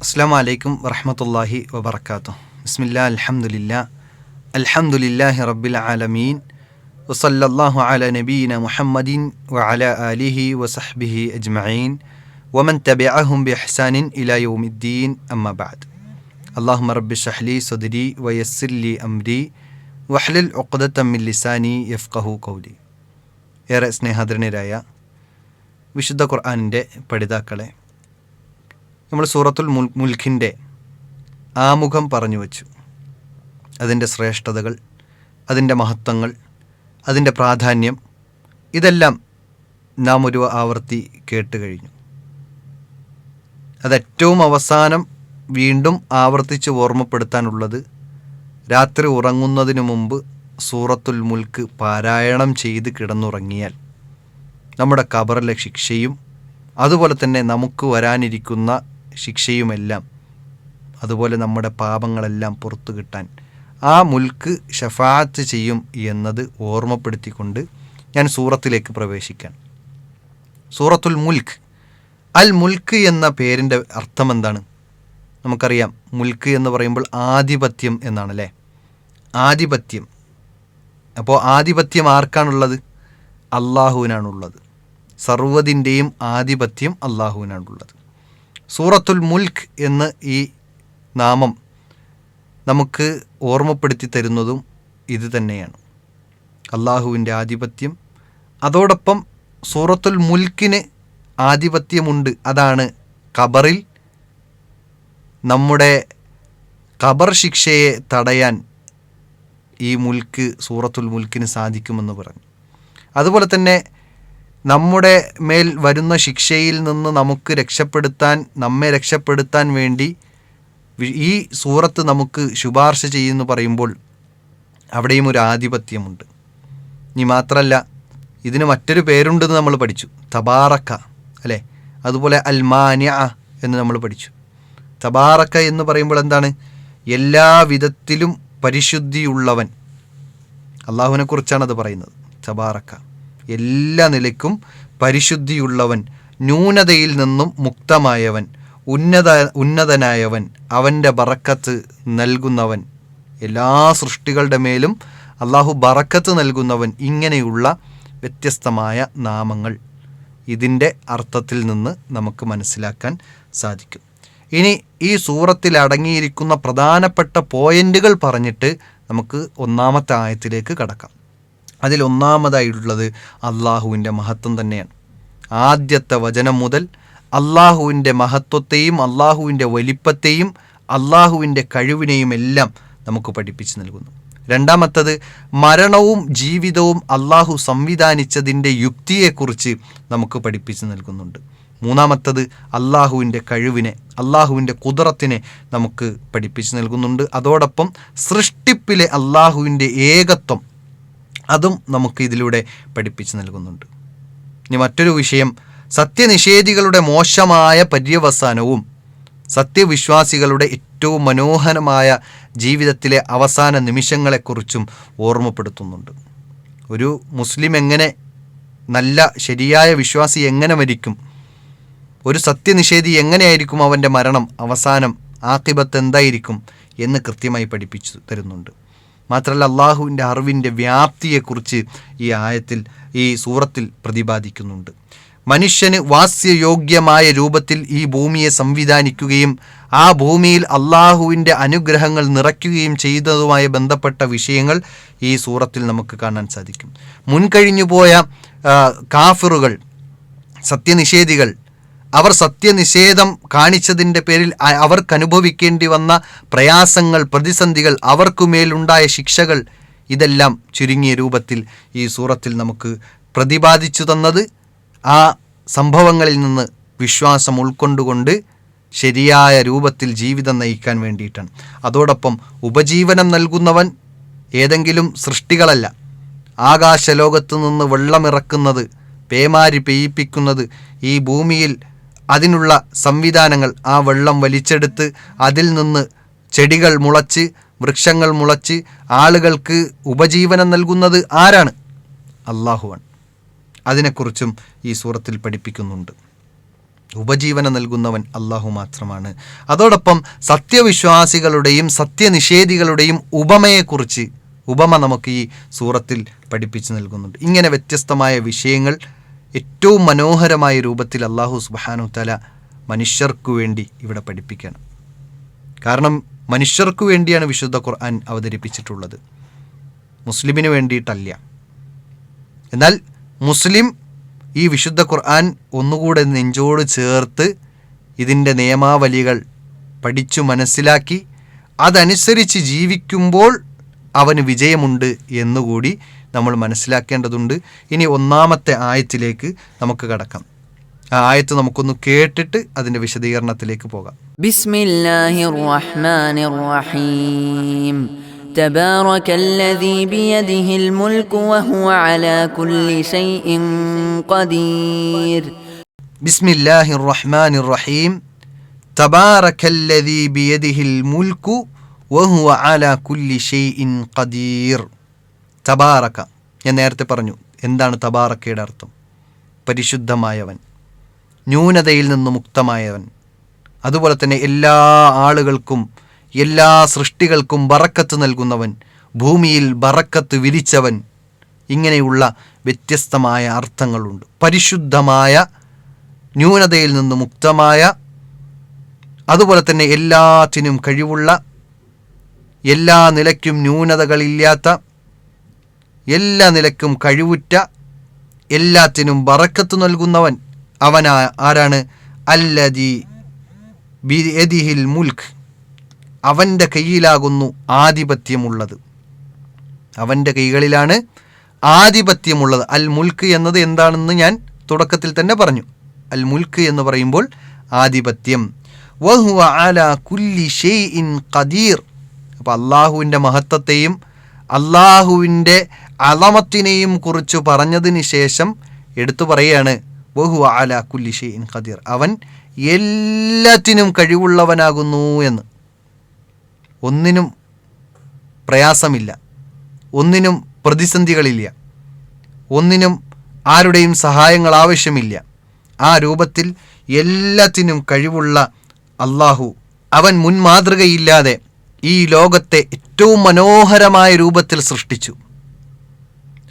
അസ്സാം വലൈക്കും വറഹമത്തല്ലാഹി വബർക്കാത്തു ബിസ്മില്ലാ അൽഹംദുലില്ലാ അൽഹംദുലില്ലാഹി റബ്ബിൽ ആലമീൻ വസല്ലല്ലാഹു അല നബീന മുഹമ്മദിൻ വഅല ആലിഹി വസഹ്ബിഹി അജ്മഈൻ വമൻ തബിഅഹും ബിഹ്സാനിൻ ഇലാ യൗമിദ്ദീൻ അമ്മ ബഅദ് അല്ലാഹുമ്മ റബ്ബി ഷഹ്ലി സദ്രി വയസ്സിർ ലി അംരി വഹ്ലിൽ ഉഖ്ദത്തം മിൻ ലിസാനി യഫ്ഖഹു ഖൗലി ഏറെ സ്നേഹാദരനരായ വിശുദ്ധ ഖുർആനിൻ്റെ പഠിതാക്കളെ നമ്മൾ സൂറത്തുൽ മുൽ മുൽഖിന്റെ ആമുഖം പറഞ്ഞു വച്ചു. അതിന്റെ ശ്രേഷ്ഠതകൾ അതിന്റെ മഹത്വങ്ങൾ അതിന്റെ പ്രാധാന്യം ഇതെല്ലാം നാം ഒരു ആവർത്തി കേട്ട് കഴിഞ്ഞു. അതേറ്റവും അവസാനം വീണ്ടും ആവർത്തിച്ച് ഓർമ്മപ്പെടുത്താനുള്ളത് രാത്രി ഉറങ്ങുന്നതിന് മുമ്പ് സൂറത്തുൽ മുൽക്ക് പാരായണം ചെയ്ത് കിടന്നുറങ്ങിയാൽ നമ്മുടെ കബറിലെ ശിക്ഷയും അതുപോലെ തന്നെ നമുക്ക് വരാനിരിക്കുന്ന ശിക്ഷയുമെല്ലാം അതുപോലെ നമ്മുടെ പാപങ്ങളെല്ലാം പുറത്തു കിട്ടാൻ ആ മുൽക്ക് ഷഫാത്ത് ചെയ്യും എന്നത് ഓർമ്മപ്പെടുത്തിക്കൊണ്ട് ഞാൻ സൂറത്തിലേക്ക് പ്രവേശിക്കാൻ സൂറത്തുൽ മുൽക്ക്. അൽ മുൽക്ക് എന്ന പേരിന്റെ അർത്ഥം എന്താണ് നമുക്കറിയാം മുൽക്ക് എന്ന് പറയുമ്പോൾ ആധിപത്യം എന്നാണല്ലേ? ആധിപത്യം. അപ്പോൾ ആധിപത്യം ആർക്കാണുള്ളത്? അള്ളാഹുവിനാണുള്ളത് സർവതിന്റെയും ആധിപത്യം അള്ളാഹുവിനാണുള്ളത് സൂറത്തുൽ മുൽക്ക് എന്ന് ഈ നാമം നമുക്ക് ഓർമ്മപ്പെടുത്തി തരുന്നതും ഇത് തന്നെയാണ്. അള്ളാഹുവിന്റെ ആധിപത്യം. അതോടൊപ്പം സൂറത്തുൽ മുൽക്കിന് ആധിപത്യമുണ്ട്. അതാണ് ഖബറിൽ നമ്മുടെ ഖബർ ശിക്ഷയെ തടയാൻ ഈ മുൽക്ക് സൂറത്തുൽ മുൽക്കിന് സാധിക്കുമെന്ന് പറഞ്ഞു. അതുപോലെ തന്നെ നമ്മുടെ മേൽ വരുന്ന ശിക്ഷയിൽ നിന്ന് നമുക്ക് രക്ഷപ്പെടുത്താൻ നമ്മെ രക്ഷപ്പെടുത്താൻ വേണ്ടി ഈ സൂറത്ത് നമുക്ക് ശുപാർശ ചെയ്യുന്നു പറയുമ്പോൾ അവിടെയും ഒരു ആധിപത്യമുണ്ട്. ഇനി മാത്രമല്ല ഇതിന് മറ്റൊരു പേരുണ്ടെന്ന് നമ്മൾ പഠിച്ചു. തബാറക്ക അല്ലേ? അതുപോലെ അൽമാന്യ എന്ന് നമ്മൾ പഠിച്ചു. തബാറക്ക എന്ന് പറയുമ്പോൾ എന്താണ്? എല്ലാ വിധത്തിലും പരിശുദ്ധിയുള്ളവൻ. അള്ളാഹുവിനെ കുറിച്ചാണ് അത് പറയുന്നത് തബാറക്ക. എല്ലാ നിലയ്ക്കും പരിശുദ്ധിയുള്ളവൻ ന്യൂനതയിൽ നിന്നും മുക്തമായവൻ ഉന്നത ഉന്നതനായവൻ അവന്റെ ബറക്കത്ത് നൽകുന്നവൻ. എല്ലാ സൃഷ്ടികളുടെ മേലും അള്ളാഹു ബറക്കത്ത് നൽകുന്നവൻ ഇങ്ങനെയുള്ള വ്യത്യസ്തമായ നാമങ്ങൾ ഇതിന്റെ അർത്ഥത്തിൽ നിന്ന് നമുക്ക് മനസ്സിലാക്കാൻ സാധിക്കും. ഇനി ഈ സൂറത്തിൽ അടങ്ങിയിരിക്കുന്ന പ്രധാനപ്പെട്ട പോയിന്റുകൾ പറഞ്ഞിട്ട് നമുക്ക് ഒന്നാമത്തെ ആയത്തിലേക്ക് കടക്കാം. അതിൽ ഒന്നാമതായിട്ടുള്ളത് അള്ളാഹുവിന്റെ മഹത്വം തന്നെയാണ്. ആദ്യത്തെ വചനം മുതൽ അള്ളാഹുവിന്റെ മഹത്വത്തെയും അള്ളാഹുവിന്റെ വലിപ്പത്തെയും അള്ളാഹുവിന്റെ കഴിവിനെയും എല്ലാം നമുക്ക് പഠിപ്പിച്ചു നൽകുന്നു. രണ്ടാമത്തത് മരണവും ജീവിതവും അള്ളാഹു സംവിധാനിച്ചതിന്റെ യുക്തിയെക്കുറിച്ച് നമുക്ക് പഠിപ്പിച്ചു നൽകുന്നുണ്ട്. മൂന്നാമത്തത് അള്ളാഹുവിന്റെ കഴിവിനെ അള്ളാഹുവിന്റെ കുതിറത്തിനെ നമുക്ക് പഠിപ്പിച്ചു നൽകുന്നുണ്ട്. അതോടൊപ്പം സൃഷ്ടിപ്പിലെ അള്ളാഹുവിന്റെ ഏകത്വം അതും നമുക്ക് ഇതിലൂടെ പഠിപ്പിച്ചു നൽകുന്നുണ്ട്. ഇനി മറ്റൊരു വിഷയം സത്യനിഷേധികളുടെ മോശമായ പര്യവസാനവും സത്യവിശ്വാസികളുടെ ഏറ്റവും മനോഹരമായ ജീവിതത്തിലെ അവസാന നിമിഷങ്ങളെക്കുറിച്ചും ഓർമ്മപ്പെടുത്തുന്നുണ്ട്. ഒരു മുസ്ലിം എങ്ങനെ നല്ല ശരിയായ വിശ്വാസി എങ്ങനെ മരിക്കും? ഒരു സത്യനിഷേധി എങ്ങനെയായിരിക്കും അവന്റെ മരണം? അവസാനം ആക്കിബത്ത് എന്തായിരിക്കും എന്ന് കൃത്യമായി പഠിപ്പിച്ചു തരുന്നുണ്ട്. മാത്രമല്ല അള്ളാഹുവിന്റെ അറിവിന്റെ വ്യാപ്തിയെക്കുറിച്ച് ഈ ആയത്തിൽ ഈ സൂറത്തിൽ പ്രതിപാദിക്കുന്നുണ്ട്. മനുഷ്യന് വാസ്യയോഗ്യമായ രൂപത്തിൽ ഈ ഭൂമിയെ സംവിധാനിക്കുകയും ആ ഭൂമിയിൽ അള്ളാഹുവിന്റെ അനുഗ്രഹങ്ങൾ നിറയ്ക്കുകയും ചെയ്തതുമായി ബന്ധപ്പെട്ട വിഷയങ്ങൾ ഈ സൂറത്തിൽ നമുക്ക് കാണാൻ സാധിക്കും. മുൻകഴിഞ്ഞുപോയ കാഫിറുകൾ സത്യനിഷേധികൾ അവർ സത്യനിഷേധം കാണിച്ചതിന്റെ പേരിൽ അവർക്ക് അനുഭവിക്കേണ്ടി വന്ന പ്രയാസങ്ങൾ പ്രതിസന്ധികൾ അവർക്കുമേലുണ്ടായ ശിക്ഷകൾ ഇതെല്ലാം ചുരുങ്ങിയ രൂപത്തിൽ ഈ സൂറത്തിൽ നമുക്ക് പ്രതിപാദിച്ചു തന്നത്. ആ സംഭവങ്ങളിൽ നിന്ന് വിശ്വാസം ഉൾക്കൊണ്ടുകൊണ്ട് ശരിയായ രൂപത്തിൽ ജീവിതം നയിക്കാൻ വേണ്ടിയിട്ടാണ്. അതോടൊപ്പം ഉപജീവനം നൽകുന്നവൻ ഏതെങ്കിലും സൃഷ്ടികളല്ല. ആകാശലോകത്ത് നിന്ന് വെള്ളമിറക്കുന്നത് പേമാരി പെയ്യിപ്പിക്കുന്നത് ഈ ഭൂമിയിൽ അതിനുള്ള സംവിധാനങ്ങൾ ആ വെള്ളം വലിച്ചെടുത്ത് അതിൽ നിന്ന് ചെടികൾ മുളച്ച് വൃക്ഷങ്ങൾ മുളച്ച് ആളുകൾക്ക് ഉപജീവനം നൽകുന്നത് ആരാണ്? അള്ളാഹുവാണ് അതിനെക്കുറിച്ചും ഈ സൂറത്തിൽ പഠിപ്പിക്കുന്നുണ്ട്. ഉപജീവനം നൽകുന്നവൻ അള്ളാഹു മാത്രമാണ്. അതോടൊപ്പം സത്യവിശ്വാസികളുടെയും സത്യനിഷേധികളുടെയും ഉപമയെക്കുറിച്ച് ഉപമ നമുക്ക് ഈ സൂറത്തിൽ പഠിപ്പിച്ചു നൽകുന്നുണ്ട്. ഇങ്ങനെ വ്യത്യസ്തമായ വിഷയങ്ങൾ ഏറ്റവും മനോഹരമായ രൂപത്തിൽ അള്ളാഹു സുബാനു തല മനുഷ്യർക്കു വേണ്ടി ഇവിടെ പഠിപ്പിക്കണം. കാരണം മനുഷ്യർക്കു വേണ്ടിയാണ് വിശുദ്ധ ഖുർആൻ അവതരിപ്പിച്ചിട്ടുള്ളത്. മുസ്ലിമിന് വേണ്ടിയിട്ടല്ല. എന്നാൽ മുസ്ലിം ഈ വിശുദ്ധ ഖുർആൻ ഒന്നുകൂടെ നെഞ്ചോട് ചേർത്ത് ഇതിന്റെ നിയമാവലികൾ പഠിച്ചു മനസ്സിലാക്കി അതനുസരിച്ച് ജീവിക്കുമ്പോൾ അവന് വിജയമുണ്ട് എന്നുകൂടി നമ്മൾ മനസ്സിലാക്കേണ്ടതുണ്ട് ഇനി ഒന്നാമത്തെ ആയത്തിലേക്ക് നമുക്ക് കടക്കാം ആ ആയത്ത് നമുക്കൊന്ന് കേട്ടിട്ട് അതിൻ്റെ വിശദീകരണത്തിലേക്ക് പോകാം بسم الله الرحمن الرحيم تبارك الذي بيده الملك وهو على كل شيء قدير ബിസ്മില്ലാഹി റഹ്മാൻ റഹീം തബാറക്കല്ലദീ ബിയദിഹിൽ മുൽക്കു വഹുവ അലാ കുല്ലി ഷെയ്ഇൻ ഖദീർ തബാറക്ക. ഞാൻ നേരത്തെ പറഞ്ഞു എന്താണ് തബാറക്കയുടെ അർത്ഥം? പരിശുദ്ധമായവൻ ന്യൂനതയിൽ നിന്ന് മുക്തമായവൻ. അതുപോലെ തന്നെ എല്ലാ ആളുകൾക്കും എല്ലാ സൃഷ്ടികൾക്കും ബറക്കത്ത് നൽകുന്നവൻ ഭൂമിയിൽ ബറക്കത്ത് വിരിച്ചവൻ. ഇങ്ങനെയുള്ള വ്യത്യസ്തമായ അർത്ഥങ്ങളുണ്ട്. പരിശുദ്ധമായ ന്യൂനതയിൽ നിന്ന് മുക്തമായ അതുപോലെ തന്നെ എല്ലാത്തിനും കഴിവുള്ള എല്ലാ നിലയ്ക്കും ന്യൂനതകളില്ലാത്ത എല്ലാ നിലക്കും കഴിവുറ്റ എല്ലാത്തിനും ബറക്കത്ത് നൽകുന്നവൻ അവനാ ആരാണ്? അല്ലദി ബിയദിഹിൽ മുൽഖ് അവന്റെ കയ്യിലാകുന്നു ആധിപത്യമുള്ളത്. അവന്റെ കൈകളിലാണ് ആധിപത്യമുള്ളത്. അൽ മുൽക്ക് എന്നത് എന്താണെന്ന് ഞാൻ തുടക്കത്തിൽ തന്നെ പറഞ്ഞു. അൽ മുൽക്ക് എന്ന് പറയുമ്പോൾ ആധിപത്യം. വഹുവ അല കുല്ലി ഷെയ് ഇൻ ഖദീർ. അപ്പോൾ അള്ളാഹുവിന്റെ മഹത്വത്തെയും അള്ളാഹുവിന്റെ അളമത്തിനെയും കുറിച്ച് പറഞ്ഞതിന് ശേഷം എടുത്തു പറയുകയാണ് ബഹു അല കുല്ലി ഷെയ്ഇൻ ഖദീർ. അവൻ എല്ലാത്തിനും കഴിവുള്ളവനാകുന്നു എന്ന്. ഒന്നിനും പ്രയാസമില്ല. ഒന്നിനും പ്രതിസന്ധികളില്ല. ഒന്നിനും ആരുടെയും സഹായങ്ങൾ ആവശ്യമില്ല. ആ രൂപത്തിൽ എല്ലാത്തിനും കഴിവുള്ള അള്ളാഹു അവൻ മുൻമാതൃകയില്ലാതെ ഈ ലോകത്തെ ഏറ്റവും മനോഹരമായ രൂപത്തിൽ സൃഷ്ടിച്ചു.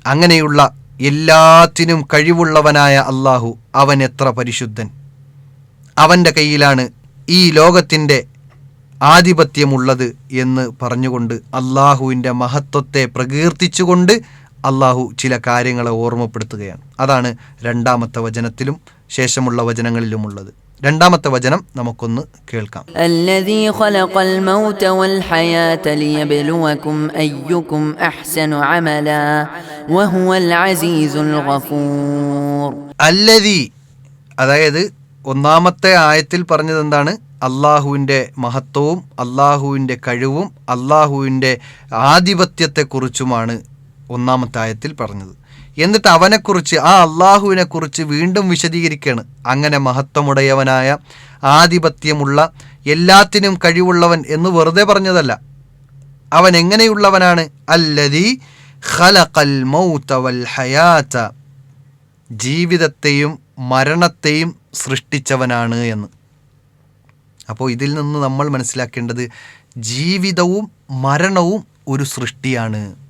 അങ്ങനെയുള്ള എല്ലാത്തിനും കഴിവുള്ളവനായ അള്ളാഹു അവൻ എത്ര പരിശുദ്ധൻ. അവന്റെ കയ്യിലാണ് ഈ ലോകത്തിന്റെ ആധിപത്യമുള്ളത് എന്ന് പറഞ്ഞുകൊണ്ട് അള്ളാഹുവിന്റെ മഹത്വത്തെ പ്രകീർത്തിച്ചുകൊണ്ട് അള്ളാഹു ചില കാര്യങ്ങളെ ഓർമ്മപ്പെടുത്തുകയാണ്. അതാണ് രണ്ടാമത്തെ വചനത്തിലും ശേഷമുള്ള വചനങ്ങളിലുമുള്ളത്. രണ്ടാമത്തെ വചനം നമുക്കൊന്ന് കേൾക്കാം. അല്ലതി അതായത് ഒന്നാമത്തെ ആയത്തിൽ പറഞ്ഞത് എന്താണ് അള്ളാഹുവിന്റെ മഹത്വവും അള്ളാഹുവിന്റെ കഴിവും അള്ളാഹുവിന്റെ ആധിപത്യത്തെക്കുറിച്ചുമാണ് ഒന്നാമത്തെ ആയത്തിൽ പറഞ്ഞത്. എന്നിട്ട് അവനെക്കുറിച്ച് ആ അള്ളാഹുവിനെക്കുറിച്ച് വീണ്ടും വിശദീകരിക്കുകയാണ് അങ്ങനെ മഹത്വമുടയവനായ ആധിപത്യമുള്ള എല്ലാത്തിനും കഴിവുള്ളവൻ എന്ന് വെറുതെ പറഞ്ഞതല്ല. അവൻ എങ്ങനെയുള്ളവനാണ്? അല്ലതി ഖലഖൽ ജീവിതത്തെയും മരണത്തെയും സൃഷ്ടിച്ചവനാണ് എന്ന്. അപ്പോൾ ഇതിൽ നിന്ന് നമ്മൾ മനസ്സിലാക്കേണ്ടത് ജീവിതവും മരണവും ഒരു സൃഷ്ടിയാണ്.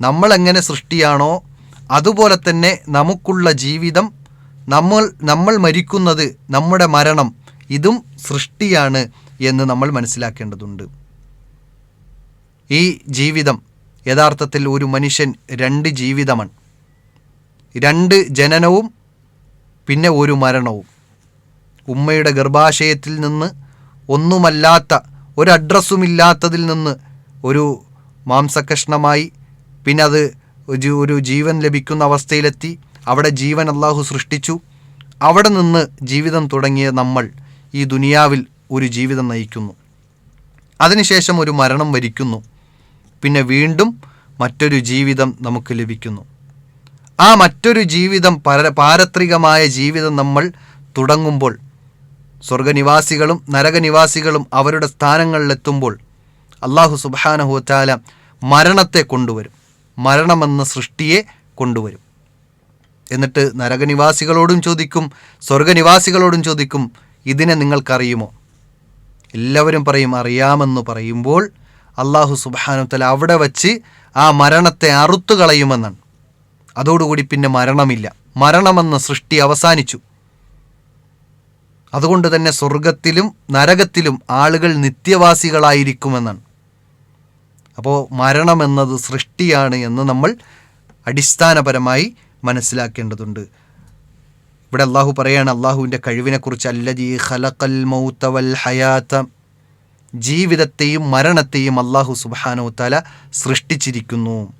നമ്മൾ എങ്ങനെ സൃഷ്ടിയാണോ അതുപോലെ തന്നെ നമുക്കുള്ള ജീവിതം നമ്മൾ നമ്മൾ മരിക്കുന്നത് നമ്മുടെ മരണം ഇതും സൃഷ്ടിയാണ് എന്ന് നമ്മൾ മനസ്സിലാക്കേണ്ടതുണ്ട്. ഈ ജീവിതം യഥാർത്ഥത്തിൽ ഒരു മനുഷ്യൻ രണ്ട് ജീവിതമാണ്. രണ്ട് ജനനവും പിന്നെ ഒരു മരണവും. ഉമ്മയുടെ ഗർഭാശയത്തിൽ നിന്ന് ഒന്നുമല്ലാത്ത ഒരു അഡ്രസ്സുമില്ലാത്തതിൽ നിന്ന് ഒരു മാംസകഷ്ണമായി പിന്നെ അത് ഒരു ജീവൻ ലഭിക്കുന്ന അവസ്ഥയിലെത്തി. അവിടെ ജീവൻ അള്ളാഹു സൃഷ്ടിച്ചു. അവിടെ നിന്ന് ജീവിതം തുടങ്ങിയ നമ്മൾ ഈ ദുനിയാവിൽ ഒരു ജീവിതം നയിക്കുന്നു. അതിനുശേഷം ഒരു മരണം വരിക്കുന്നു. പിന്നെ വീണ്ടും മറ്റൊരു ജീവിതം നമുക്ക് ലഭിക്കുന്നു. ആ മറ്റൊരു ജീവിതം പര പാരത്രികമായ ജീവിതം നമ്മൾ തുടങ്ങുമ്പോൾ സ്വർഗനിവാസികളും നരകനിവാസികളും അവരുടെ സ്ഥാനങ്ങളിലെത്തുമ്പോൾ അള്ളാഹു സുബാനഹുത്താല മരണത്തെ കൊണ്ടുവരും. മരണമെന്ന സൃഷ്ടിയെ കൊണ്ടുവരും. എന്നിട്ട് നരകനിവാസികളോടും ചോദിക്കും സ്വർഗനിവാസികളോടും ചോദിക്കും ഇതിനെ നിങ്ങൾക്കറിയുമോ? എല്ലാവരും പറയും അറിയാമെന്ന് പറയുമ്പോൾ അള്ളാഹു സുബാനുത്തല അവിടെ വച്ച് ആ മരണത്തെ അറുത്തു കളയുമെന്നാണ്. അതോടുകൂടി പിന്നെ മരണമില്ല. മരണമെന്ന സൃഷ്ടി അവസാനിച്ചു. അതുകൊണ്ട് തന്നെ സ്വർഗത്തിലും നരകത്തിലും ആളുകൾ നിത്യവാസികളായിരിക്കുമെന്നാണ്. അപ്പോൾ മരണം എന്നത് സൃഷ്ടിയാണ് എന്ന് നമ്മൾ അടിസ്ഥാനപരമായി മനസ്സിലാക്കേണ്ടതുണ്ട്. ഇവിടെ അള്ളാഹു പറയാണ് അള്ളാഹുവിന്റെ കഴിവിനെക്കുറിച്ച് അല്ലജി ഖലഖൽ മൗത വൽ ഹയാത്ത ജീവിതത്തെയും മരണത്തെയും അള്ളാഹു സുബാനോ തല സൃഷ്ടിച്ചിരിക്കുന്നു.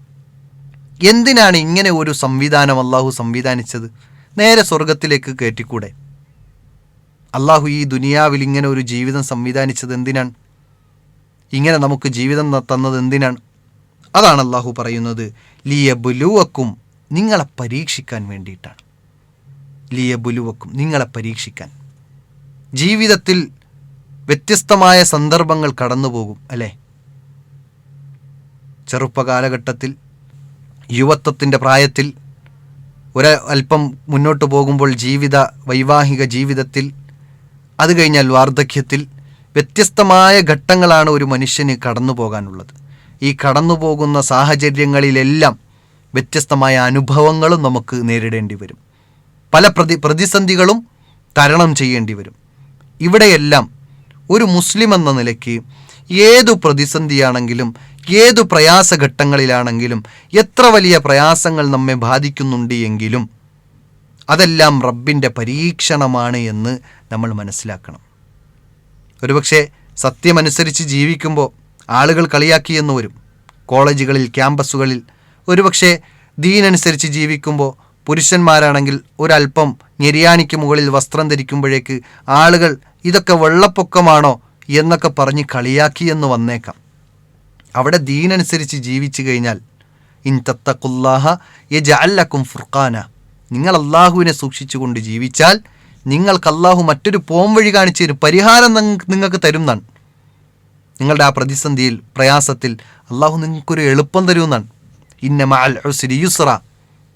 എന്തിനാണ് ഇങ്ങനെ ഒരു സംവിധാനം അള്ളാഹു സംവിധാനിച്ചത്? നേരെ സ്വർഗത്തിലേക്ക് കയറ്റിക്കൂടെ? അള്ളാഹു ഈ ദുനിയാവിൽ ഇങ്ങനെ ഒരു ജീവിതം സംവിധാനിച്ചത് എന്തിനാണ്? ഇങ്ങനെ നമുക്ക് ജീവിതം തന്നത് എന്തിനാണ്? അതാണ് അള്ളാഹു പറയുന്നത് ലിയബുലുവക്കും നിങ്ങളെ പരീക്ഷിക്കാൻ വേണ്ടിയിട്ടാണ്. ലിയബുലുവക്കും നിങ്ങളെ പരീക്ഷിക്കാൻ. ജീവിതത്തിൽ വ്യത്യസ്തമായ സന്ദർഭങ്ങൾ കടന്നുപോകും അല്ലേ? ചെറുപ്പകാലഘട്ടത്തിൽ യുവത്വത്തിന്റെ പ്രായത്തിൽ ഒരു അല്പം മുന്നോട്ട് പോകുമ്പോൾ ജീവിത വൈവാഹിക ജീവിതത്തിൽ അത് കഴിഞ്ഞാൽ വാർദ്ധക്യത്തിൽ വ്യത്യസ്തമായ ഘട്ടങ്ങളാണ് ഒരു മനുഷ്യന് കടന്നു പോകാനുള്ളത്. ഈ കടന്നു പോകുന്ന സാഹചര്യങ്ങളിലെല്ലാം വ്യത്യസ്തമായ അനുഭവങ്ങളും നമുക്ക് നേരിടേണ്ടി വരും. പല പ്രതി പ്രതിസന്ധികളും തരണം ചെയ്യേണ്ടി വരും. ഇവിടെയെല്ലാം ഒരു മുസ്ലിം എന്ന നിലയ്ക്ക് ഏതു പ്രതിസന്ധിയാണെങ്കിലും ഏതു പ്രയാസഘട്ടങ്ങളിലാണെങ്കിലും എത്ര വലിയ പ്രയാസങ്ങൾ നമ്മെ ബാധിക്കുന്നുണ്ട് എങ്കിലും അതെല്ലാം റബ്ബിന്റെ പരീക്ഷണമാണ് എന്ന് നമ്മൾ മനസ്സിലാക്കണം. ഒരുപക്ഷെ സത്യമനുസരിച്ച് ജീവിക്കുമ്പോൾ ആളുകൾ കളിയാക്കിയെന്ന് വരും. കോളേജുകളിൽ ക്യാമ്പസുകളിൽ ഒരുപക്ഷെ ദീനനുസരിച്ച് ജീവിക്കുമ്പോൾ പുരുഷന്മാരാണെങ്കിൽ ഒരല്പം ഞെരിയാണിക്ക് മുകളിൽ വസ്ത്രം ധരിക്കുമ്പോഴേക്ക് ആളുകൾ ഇതൊക്കെ വെള്ളപ്പൊക്കമാണോ എന്നൊക്കെ പറഞ്ഞ് കളിയാക്കിയെന്ന് വന്നേക്കാം. അവിടെ ദീനനുസരിച്ച് ജീവിച്ചു കഴിഞ്ഞാൽ ഇൻ തത്തക്കുല്ലാഹ യജഅല്ലക്കും ഫുർഖാന. നിങ്ങൾ അള്ളാഹുവിനെ സൂക്ഷിച്ചുകൊണ്ട് ജീവിച്ചാൽ നിങ്ങൾക്ക് അള്ളാഹു മറ്റൊരു പോം വഴി കാണിച്ചു തരും പരിഹാരം നിങ്ങൾക്ക് തരും എന്നാണ് നിങ്ങളുടെ ആ പ്രതിസന്ധിയിൽ പ്രയാസത്തിൽ അള്ളാഹു നിങ്ങൾക്കൊരു എളുപ്പം തരുമെന്നാണ് ഇന്ന ഉസ്രി യുസ്ര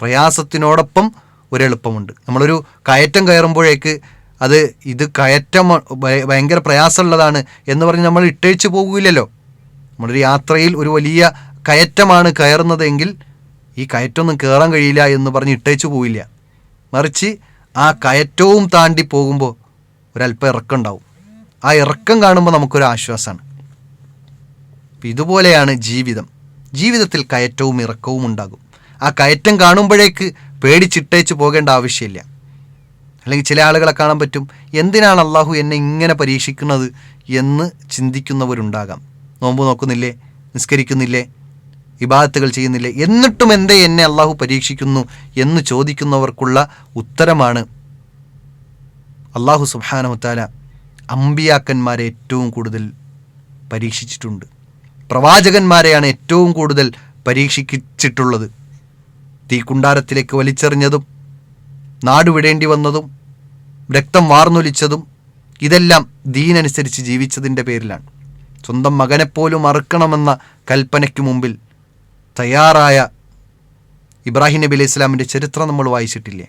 പ്രയാസത്തിനോടൊപ്പം ഒരു എളുപ്പമുണ്ട്. നമ്മളൊരു കയറ്റം കയറുമ്പോഴേക്ക് അത് ഇത് കയറ്റം ഭയ- ഭയങ്കര പ്രയാസമുള്ളതാണ് എന്ന് പറഞ്ഞ് നമ്മൾ ഇട്ടേച്ച് പോകില്ലല്ലോ. നമ്മളൊരു യാത്രയിൽ ഒരു വലിയ കയറ്റമാണ് കയറുന്നതെങ്കിൽ ഈ കയറ്റമൊന്നും കയറാൻ കഴിയില്ല എന്ന് പറഞ്ഞ് ഇട്ടേച്ച് പോവില്ല. മറിച്ച് ആ കയറ്റവും താണ്ടി പോകുമ്പോൾ ഒരല്പം ഇറക്കം ഉണ്ടാവും ആ ഇറക്കം കാണുമ്പോൾ നമുക്കൊരു ആശ്വാസമാണ് ഇതുപോലെയാണ് ജീവിതം. ജീവിതത്തിൽ കയറ്റവും ഇറക്കവും ഉണ്ടാകും. ആ കയറ്റം കാണുമ്പോഴേക്ക് പേടിച്ചിട്ടേച്ച് പോകേണ്ട ആവശ്യമില്ല. അല്ലെങ്കിൽ ചില ആളുകളെ കാണാൻ പറ്റും എന്തിനാണ് അള്ളാഹു എന്നെ ഇങ്ങനെ പരീക്ഷിക്കുന്നത് എന്ന് ചിന്തിക്കുന്നവരുണ്ടാകാം. നോമ്പ് നോക്കുന്നില്ലേ? നിസ്കരിക്കുന്നില്ലേ? ഇബാദത്തുകൾ ചെയ്യുന്നില്ല. എന്നിട്ടും എന്തേ എന്നെ അള്ളാഹു പരീക്ഷിക്കുന്നു എന്ന് ചോദിക്കുന്നവർക്കുള്ള ഉത്തരമാണ് അള്ളാഹു സുബാനഹുത്താല അമ്പിയാക്കന്മാരെ ഏറ്റവും കൂടുതൽ പരീക്ഷിച്ചിട്ടുണ്ട്. പ്രവാചകന്മാരെയാണ് ഏറ്റവും കൂടുതൽ പരീക്ഷിച്ചിട്ടുള്ളത്. തീക്കുണ്ടാരത്തിലേക്ക് വലിച്ചെറിഞ്ഞതും നാടുവിടേണ്ടി വന്നതും രക്തം വാർന്നൊലിച്ചതും ഇതെല്ലാം ദീനനുസരിച്ച് ജീവിച്ചതിന്റെ പേരിലാണ്. സ്വന്തം മകനെപ്പോലും അറുക്കണമെന്ന കൽപ്പനയ്ക്ക് മുമ്പിൽ തയ്യാറായ ഇബ്രാഹിം നബി അലൈഹി ഇസ്ലാമിന്റെ ചരിത്രം നമ്മൾ വായിച്ചിട്ടില്ലേ?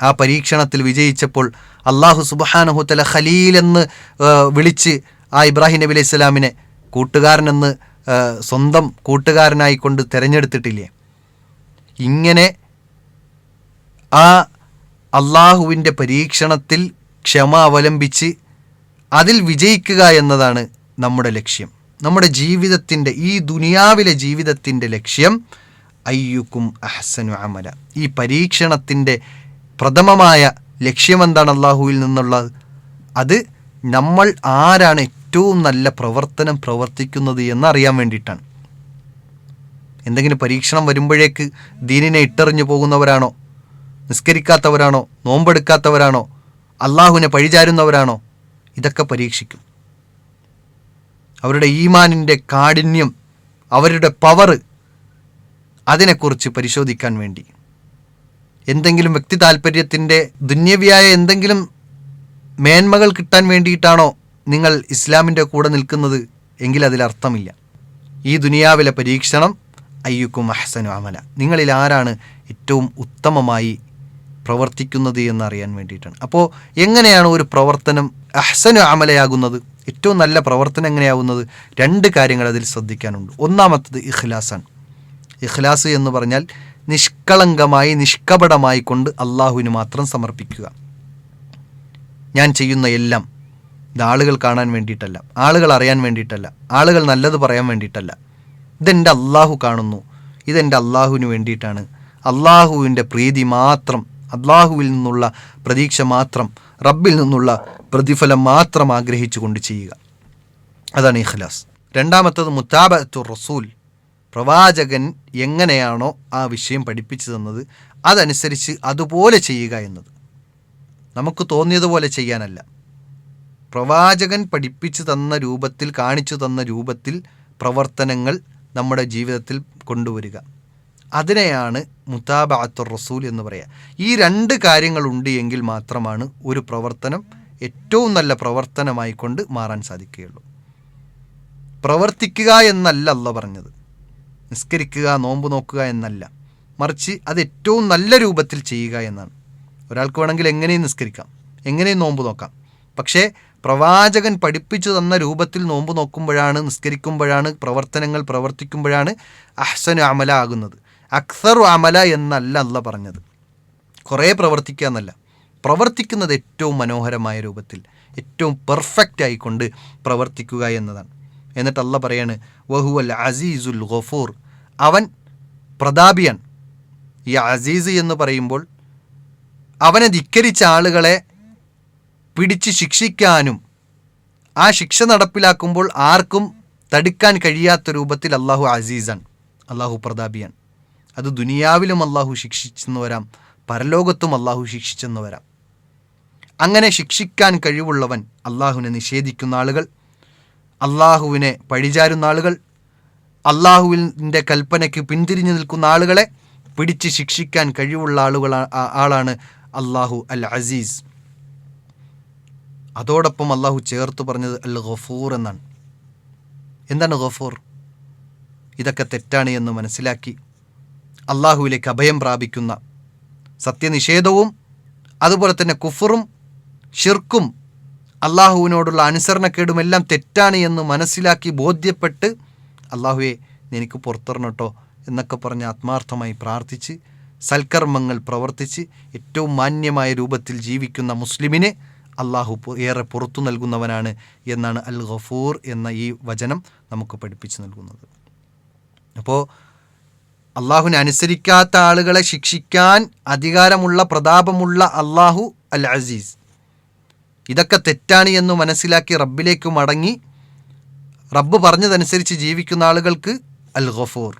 ആ പരീക്ഷണത്തിൽ വിജയിച്ചപ്പോൾ അള്ളാഹു സുബാനഹുത്തല ഖലീൽ എന്ന് വിളിച്ച് ആ ഇബ്രാഹിം നബി അലൈഹി സ്വലാമിനെ കൂട്ടുകാരനെന്ന് സ്വന്തം കൂട്ടുകാരനായിക്കൊണ്ട് തിരഞ്ഞെടുത്തിട്ടില്ലേ? ഇങ്ങനെ ആ അള്ളാഹുവിന്റെ പരീക്ഷണത്തിൽ ക്ഷമ അവലംബിച്ച് അതിൽ വിജയിക്കുക എന്നതാണ് നമ്മുടെ ലക്ഷ്യം. നമ്മുടെ ജീവിതത്തിന്റെ ഈ ദുനിയാവിലെ ജീവിതത്തിന്റെ ലക്ഷ്യം അയ്യുക്കും അഹ്സനു അമല. ഈ പരീക്ഷണത്തിന്റെ പ്രഥമമായ ലക്ഷ്യം എന്താണ് അള്ളാഹുവിൽ നിന്നുള്ളത് അത് നമ്മൾ ആരാണ് ഏറ്റവും നല്ല പ്രവർത്തനം പ്രവർത്തിക്കുന്നത് എന്നറിയാൻ വേണ്ടിയിട്ടാണ്. എന്തെങ്കിലും പരീക്ഷണം വരുമ്പോഴേക്ക് ദീനിനെ ഇട്ടെറിഞ്ഞു പോകുന്നവരാണോ? നിസ്കരിക്കാത്തവരാണോ? നോമ്പെടുക്കാത്തവരാണോ? അള്ളാഹുവിനെ പഴിചാരുന്നവരാണോ? ഇതൊക്കെ പരീക്ഷിക്കും. അവരുടെ ഈമാനിന്റെ കാഠിന്യം അവരുടെ പവർ അതിനെക്കുറിച്ച് പരിശോധിക്കാൻ വേണ്ടി. എന്തെങ്കിലും വ്യക്തി താല്പര്യത്തിന്റെ ദുന്യവിയായ എന്തെങ്കിലും മേന്മകൾ കിട്ടാൻ വേണ്ടിയിട്ടാണോ നിങ്ങൾ ഇസ്ലാമിന്റെ കൂടെ നിൽക്കുന്നത് എങ്കിൽ അതിലർത്ഥമില്ല ഈ ദുനിയാവിലെ പരീക്ഷണം അയ്യുക്കും അഹ്സനു അമല. നിങ്ങളിൽ ആരാണ് ഏറ്റവും ഉത്തമമായി പ്രവർത്തിക്കുന്നത് എന്നറിയാൻ വേണ്ടിയിട്ടാണ്. അപ്പോൾ എങ്ങനെയാണ് ഒരു പ്രവർത്തനം അഹ്സനു അമലയാകുന്നത്? ഏറ്റവും നല്ല പ്രവർത്തനം എങ്ങനെയാവുന്നത്? രണ്ട് കാര്യങ്ങൾ അതിൽ ശ്രദ്ധിക്കാനുണ്ട്. ഒന്നാമത്തത് ഇഖ്ലാസാണ്. ഇഖ്ലാസ് എന്ന് പറഞ്ഞാൽ നിഷ്കളങ്കമായി നിഷ്കപടമായി കൊണ്ട് അള്ളാഹുവിന് മാത്രം സമർപ്പിക്കുക. ഞാൻ ചെയ്യുന്ന എല്ലാം ഇത് ആളുകൾ കാണാൻ വേണ്ടിയിട്ടല്ല ആളുകൾ അറിയാൻ വേണ്ടിയിട്ടല്ല ആളുകൾ നല്ലത് പറയാൻ വേണ്ടിയിട്ടല്ല. ഇതെന്റെ അള്ളാഹു കാണുന്നു. ഇതെന്റെ അള്ളാഹുവിന് വേണ്ടിയിട്ടാണ്. അള്ളാഹുവിന്റെ പ്രീതി മാത്രം അള്ളാഹുവിൽ നിന്നുള്ള പ്രതീക്ഷ മാത്രം റബ്ബിൽ നിന്നുള്ള പ്രതിഫലം മാത്രം ആഗ്രഹിച്ചുകൊണ്ട് ചെയ്യുക. അതാണ് ഇഖ്ലാസ്. രണ്ടാമത്തത് മുത്താബത്തു റസൂൽ. പ്രവാചകൻ എങ്ങനെയാണോ ആ വിഷയം പഠിപ്പിച്ചു തന്നത് അതനുസരിച്ച് അതുപോലെ ചെയ്യുക എന്നത്. നമുക്ക് തോന്നിയതുപോലെ ചെയ്യാനല്ല. പ്രവാചകൻ പഠിപ്പിച്ചു തന്ന രൂപത്തിൽ കാണിച്ചു തന്ന രൂപത്തിൽ പ്രവർത്തനങ്ങൾ നമ്മുടെ ജീവിതത്തിൽ കൊണ്ടുവരിക. അതിനെയാണ് മുത്താബഅത്തുർ റസൂൽ എന്ന് പറയുക ഈ രണ്ട് കാര്യങ്ങളുണ്ട് എങ്കിൽ മാത്രമാണ് ഒരു പ്രവർത്തനം ഏറ്റവും നല്ല പ്രവർത്തനമായി കൊണ്ട് മാറാൻ സാധിക്കുകയുള്ളൂ. പ്രവർത്തിക്കുക എന്നല്ല അല്ല പറഞ്ഞത്. നിസ്കരിക്കുക നോമ്പ് നോക്കുക എന്നല്ല. മറിച്ച് അത് ഏറ്റവും നല്ല രൂപത്തിൽ ചെയ്യുക എന്നാണ്. ഒരാൾക്ക് വേണമെങ്കിൽ എങ്ങനെയും നിസ്കരിക്കാം എങ്ങനെയും നോമ്പ് നോക്കാം. പക്ഷേ പ്രവാചകൻ പഠിപ്പിച്ചു തന്ന രൂപത്തിൽ നോമ്പ് നോക്കുമ്പോഴാണ് നിസ്കരിക്കുമ്പോഴാണ് പ്രവർത്തനങ്ങൾ പ്രവർത്തിക്കുമ്പോഴാണ് അഹ്സനു അമല ആകുന്നത്. അക്സറു അമല എന്നല്ല അല്ല പറഞ്ഞത്. കുറേ പ്രവർത്തിക്കുക എന്നല്ല. പ്രവർത്തിക്കുന്നത് ഏറ്റവും മനോഹരമായ രൂപത്തിൽ ഏറ്റവും പെർഫെക്റ്റ് ആയിക്കൊണ്ട് പ്രവർത്തിക്കുക എന്നതാണ്. എന്നിട്ട് അല്ല പറയാണ് വഹു അൽ അസീസുൽ ഗഫൂർ. അവൻ പ്രതാപിയാണ്. ഈ അസീസ് എന്ന് പറയുമ്പോൾ അവനെ ധിക്കരിച്ച ആളുകളെ പിടിച്ച് ശിക്ഷിക്കാനും ആ ശിക്ഷ നടപ്പിലാക്കുമ്പോൾ ആർക്കും തടുക്കാൻ കഴിയാത്ത രൂപത്തിൽ അള്ളാഹു അസീസാണ് അള്ളാഹു പ്രതാപിയാണ്. അത് ദുനിയാവിലും അള്ളാഹു ശിക്ഷിച്ചെന്ന് വരാം പരലോകത്തും അള്ളാഹു ശിക്ഷിച്ചെന്ന് വരാം. അങ്ങനെ ശിക്ഷിക്കാൻ കഴിവുള്ളവൻ അള്ളാഹുവിനെ നിഷേധിക്കുന്ന ആളുകൾ അള്ളാഹുവിനെ പഴിചാരുന്ന ആളുകൾ അള്ളാഹുവിന്റെ കൽപ്പനയ്ക്ക് പിന്തിരിഞ്ഞു നിൽക്കുന്ന ആളുകളെ പിടിച്ച് ശിക്ഷിക്കാൻ കഴിവുള്ള ആളുകൾ ആളാണ് അള്ളാഹു അൽ അസീസ് അതോടൊപ്പം അള്ളാഹു ചേർത്ത് പറഞ്ഞത് അൽ ഗഫൂർ എന്നാണ്. എന്താണ് ഗഫൂർ? ഇതൊക്കെ തെറ്റാണ് എന്ന് മനസ്സിലാക്കി അള്ളാഹുവിലേക്ക് അഭയം പ്രാപിക്കുന്ന സത്യനിഷേധവും അതുപോലെ തന്നെ കുഫറും ഷിർക്കും അള്ളാഹുവിനോടുള്ള അനുസരണക്കേടുമെല്ലാം തെറ്റാണ് എന്ന് മനസ്സിലാക്കി ബോധ്യപ്പെട്ട് അള്ളാഹുവെ എനിക്ക് പുറത്തിറങ്ങട്ടോ എന്നൊക്കെ പറഞ്ഞ് ആത്മാർത്ഥമായി പ്രാർത്ഥിച്ച് സൽക്കർമ്മങ്ങൾ പ്രവർത്തിച്ച് ഏറ്റവും മാന്യമായ രൂപത്തിൽ ജീവിക്കുന്ന മുസ്ലിമിനെ അള്ളാഹു ഏറെ പുറത്തു നൽകുന്നവനാണ് എന്നാണ് അൽ ഗഫൂർ എന്ന ഈ വചനം നമുക്ക് പഠിപ്പിച്ചു നൽകുന്നത്. അപ്പോൾ അള്ളാഹുവിനെ അനുസരിക്കാത്ത ആളുകളെ ശിക്ഷിക്കാൻ അധികാരമുള്ള പ്രതാപമുള്ള അള്ളാഹു അൽ അസീസ് ഇതൊക്കെ തെറ്റാണ് എന്ന് മനസ്സിലാക്കി റബ്ബിലേക്ക് മടങ്ങി റബ്ബ് പറഞ്ഞതനുസരിച്ച് ജീവിക്കുന്ന ആളുകൾക്ക് അൽ ഗഫൂർ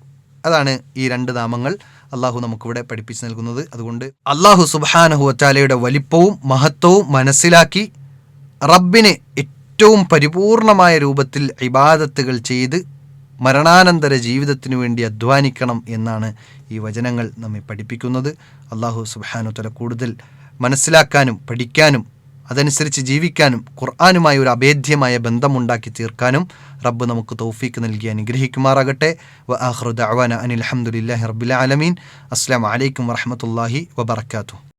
അതാണ് ഈ രണ്ട് നാമങ്ങൾ അള്ളാഹു നമുക്കിവിടെ പഠിപ്പിച്ചു നൽകുന്നത്. അതുകൊണ്ട് അള്ളാഹു സുബാനഹു വച്ചാലയുടെ വലിപ്പവും മഹത്വവും മനസ്സിലാക്കി റബ്ബിന് ഏറ്റവും പരിപൂർണമായ രൂപത്തിൽ ഇബാദത്തുകൾ ചെയ്ത് മരണാനന്തര ജീവിതത്തിനു വേണ്ടി അധ്വാനിക്കണം എന്നാണ് ഈ വചനങ്ങൾ നമ്മെ പഠിപ്പിക്കുന്നത്. അള്ളാഹു സുബാനുത്തല തല കൂടുതൽ മനസ്സിലാക്കാനും പഠിക്കാനും അതനുസരിച്ച് ജീവിക്കാനും ഖുർആാനുമായി ഒരു അഭേദ്യമായ ബന്ധമുണ്ടാക്കി തീർക്കാനും റബ്ബ് നമുക്ക് തൗഫീക്ക് നൽകി അനുഗ്രഹിക്കുമാറാകട്ടെ. വ ആഹ്റുദ് അനിൽ അഹമ്മദില്ലാഹി റബ്ബിൽ ആലമീൻ. അസ്സാം വലൈക്കും വറഹമത്തല്ലാഹി വബർക്കാത്തു